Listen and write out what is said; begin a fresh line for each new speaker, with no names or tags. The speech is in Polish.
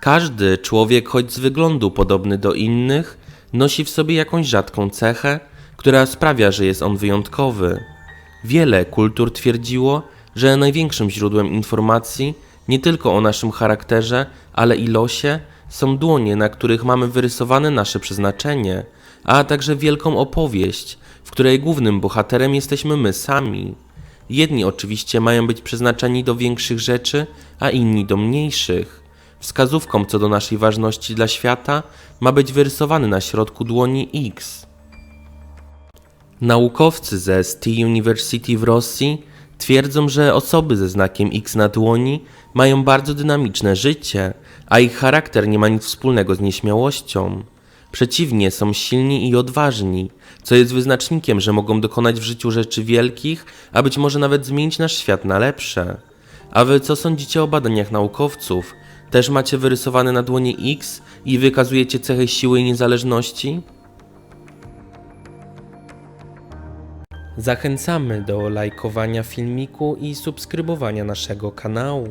Każdy człowiek, choć z wyglądu podobny do innych, nosi w sobie jakąś rzadką cechę, która sprawia, że jest on wyjątkowy. Wiele kultur twierdziło, że największym źródłem informacji nie tylko o naszym charakterze, ale i losie są dłonie, na których mamy wyrysowane nasze przeznaczenie, a także wielką opowieść, w której głównym bohaterem jesteśmy my sami. Jedni oczywiście mają być przeznaczeni do większych rzeczy, a inni do mniejszych. Wskazówką co do naszej ważności dla świata ma być wyrysowany na środku dłoni X. Naukowcy ze ST University w Rosji twierdzą, że osoby ze znakiem X na dłoni mają bardzo dynamiczne życie, a ich charakter nie ma nic wspólnego z nieśmiałością. Przeciwnie, są silni i odważni, co jest wyznacznikiem, że mogą dokonać w życiu rzeczy wielkich, a być może nawet zmienić nasz świat na lepsze. A wy co sądzicie o badaniach naukowców? Też macie wyrysowane na dłonie X i wykazujecie cechy siły i niezależności? Zachęcamy do lajkowania filmiku i subskrybowania naszego kanału.